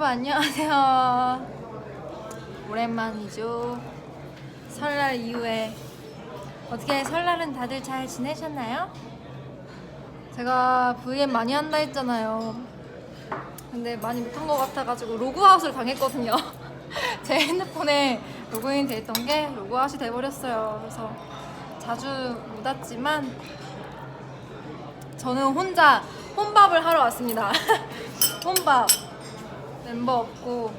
여러분 안녕하세요. 오랜만이죠. 설날 이후에 어떻게 설날은 다들 잘 지내셨나요? 제가 VM 많이 한다 했잖아요. 근데 많이 못한 것 같아가지고 로그아웃을 당했거든요. 제 핸드폰에 로그인 돼 있던 게 로그아웃이 돼버렸어요. 그래서 자주 못 왔지만 저는 혼자 혼밥을 하러 왔습니다. 혼밥. 멤버 없고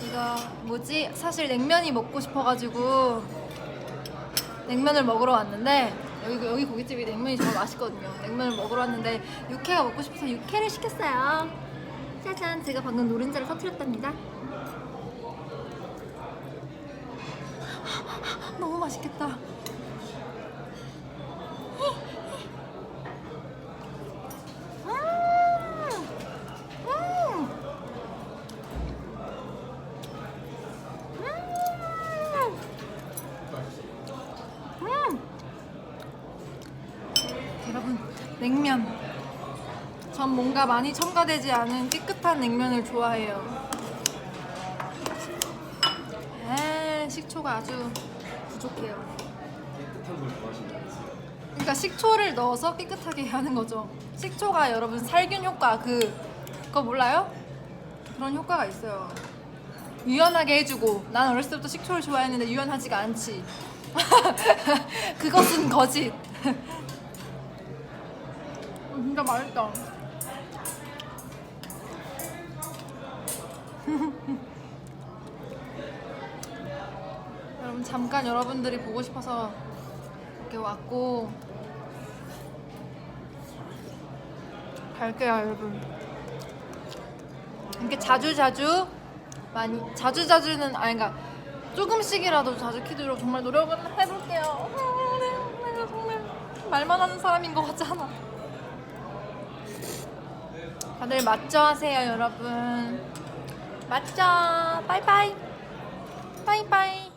이거 뭐지? 사실 냉면이 먹고 싶어가지고 냉면을 먹으러 왔는데 여기 여기 고깃집이 냉면이 정말 맛있거든요. 냉면을 먹으러 왔는데 육회가 먹고 싶어서 육회를 시켰어요. 짜잔, 제가 방금 노른자를 터뜨렸답니다. 너무 맛있겠다. 여러분 냉면 전 뭔가 많이 첨가되지 않은 깨끗한 냉면을 좋아해요 에 식초가 아주 부족해요. 그러니까 식초를 넣어서 깨끗하게 하는 거죠. 식초가 여러분 살균 효과 그 그거 몰라요? 그런 효과가 있어요. 유연하게 해주고 난 어렸을 때부터 식초를 좋아했는데 유연하지가 않지. 그것은 거짓. 음, 진짜 맛있다. 여러분 잠깐 여러분들이 보고 싶어서 이렇게 왔고 갈게요 여러분. 이렇게 자주 자주 많이 자주 자주는 아니 그러니까 조금씩이라도 자주 키도록 정말 노력을 해볼게요. 아, 네, 내가 정말. 말만 하는 사람인 것 같잖아 다들 맞죠? 하세요 여러분. 맞죠? 빠이빠이. 빠이빠이